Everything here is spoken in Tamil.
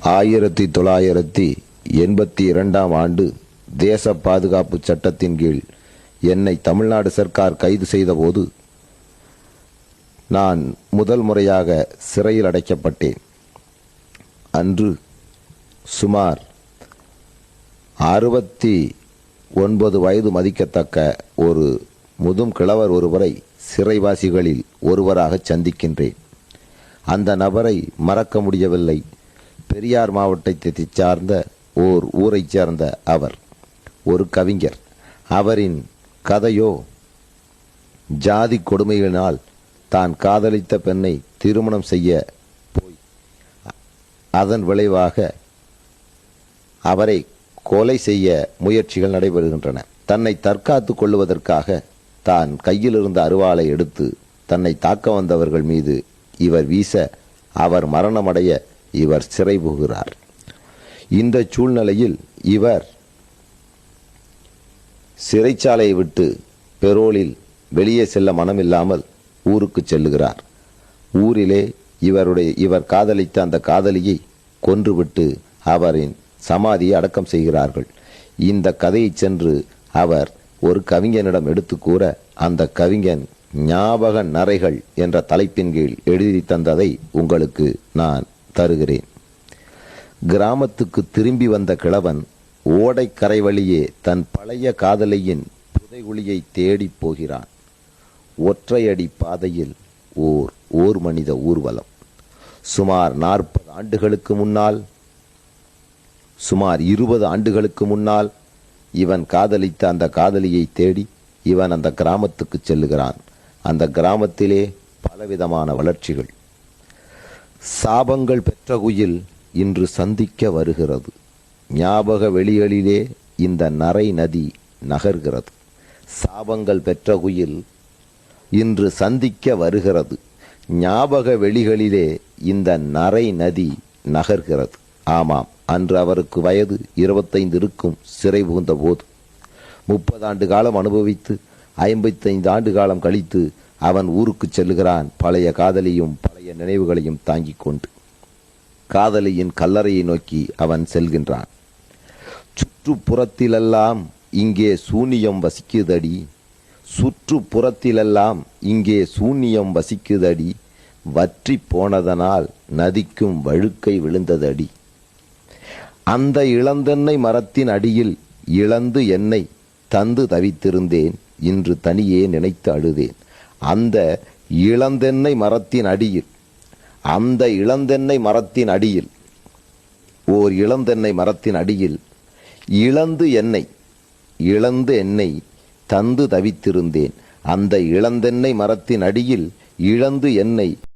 ஆயிரத்தி தொள்ளாயிரத்தி எண்பத்தி இரண்டாம் ஆண்டு தேச பாதுகாப்பு சட்டத்தின் கீழ் என்னை தமிழ்நாடு சர்க்கார் கைது செய்தபோது நான் முதல் முறையாக சிறையில் அடைக்கப்பட்டேன். அன்று சுமார் அறுபத்தி ஒன்பது வயது மதிக்கத்தக்க ஒரு முதும் கிழவர் ஒருவரை சிறைவாசிகளில் ஒருவராக சந்திக்கின்றேன். அந்த நபரை மறக்க முடியவில்லை. பெரியார் மாவட்டத்தை சார்ந்த ஓர் ஊரைச் சேர்ந்த அவர் ஒரு கவிஞர். அவரின் கதையோ ஜாதி கொடுமைகளினால் தான் காதலித்த பெண்ணை திருமணம் செய்ய போய் அதன் விளைவாக அவரை கொலை செய்ய முயற்சிகள் நடைபெறுகின்றன. தன்னை தற்காத்துக் கொள்வதற்காக தான் கையில் இருந்த அருவாளை எடுத்து தன்னை தாக்க வந்தவர்கள் மீது இவர் வீச அவர் மரணமடைய இவர் சிறை புகிறார். இந்த சூழ்நிலையில் இவர் சிறைச்சாலையை விட்டு பெரோலில் வெளியே செல்ல மனமில்லாமல் ஊருக்கு செல்லுகிறார். ஊரிலே இவருடைய இவர் காதலித்த அந்த காதலியை கொன்றுவிட்டு அவரின் சமாதியை அடக்கம் செய்கிறார்கள். இந்த கதையை சென்று அவர் ஒரு கவிஞனிடம் எடுத்து கூற அந்த கவிஞன் ஞாபக நரைகள் என்ற தலைப்பின் கீழ் எழுதி தந்ததை உங்களுக்கு நான் தருகிறேன். கிராமத்துக்கு திரும்பி வந்த கிழவன் ஓடைக்கரை வழியே தன் பழைய காதலியின் புதைகுழியை தேடிப் போகிறான். ஒற்றையடி பாதையில் ஓர் ஓர் மனித ஊர்வலம். சுமார் நாற்பது ஆண்டுகளுக்கு முன்னால் சுமார் இருபது ஆண்டுகளுக்கு முன்னால் இவன் காதலித்த அந்த காதலியை தேடி இவன் அந்த கிராமத்துக்கு செல்லுகிறான். அந்த கிராமத்திலே பலவிதமான வளர்ச்சிகள். சாபங்கள் பெற்ற குயில் இன்று சந்திக்க வருகிறது. ஞாபக வெளிகளிலே இந்த நரை நதி நகர்கிறது. சாபங்கள் பெற்ற குயில் இன்று சந்திக்க வருகிறது. ஞாபக வெளிகளிலே இந்த நரை நதி நகர்கிறது. ஆமாம் அன்று அவருக்கு வயது இருபத்தைந்து இருக்கும் சிறை புகுந்த போது. முப்பது ஆண்டு காலம் அனுபவித்து ஐம்பத்தைந்து ஆண்டு காலம் கழித்து அவன் ஊருக்கு செல்லுகிறான். பழைய காதலியும் நினைவுகளையும் தாங்கிக் கொண்டு காதலியின் கல்லறையை நோக்கி அவன் செல்கின்றான். சுற்றுப்புறத்திலெல்லாம் இங்கே சூனியம் வசிக்குதடி. சுற்றுப்புறத்திலெல்லாம் இங்கே சூனியம் வசிக்குதடி. வற்றி போனதனால் நதிக்கும் வழுக்கை விழுந்ததடி. அந்த இளந்தென்னை மரத்தின் அடியில் இழந்து என்னை தந்து தவித்திருந்தேன். இன்று தனியே நினைத்து அழுதேன். அந்த இளந்தென்னை மரத்தின் அடியில் அந்த இளந்தென்னை மரத்தின் அடியில். ஓர் இளந்தென்னை மரத்தின் அடியில் இழந்து என்னை இழந்து என்னை தந்து தவித்திருந்தேன். அந்த இளந்தென்னை மரத்தின் அடியில் இழந்து என்னை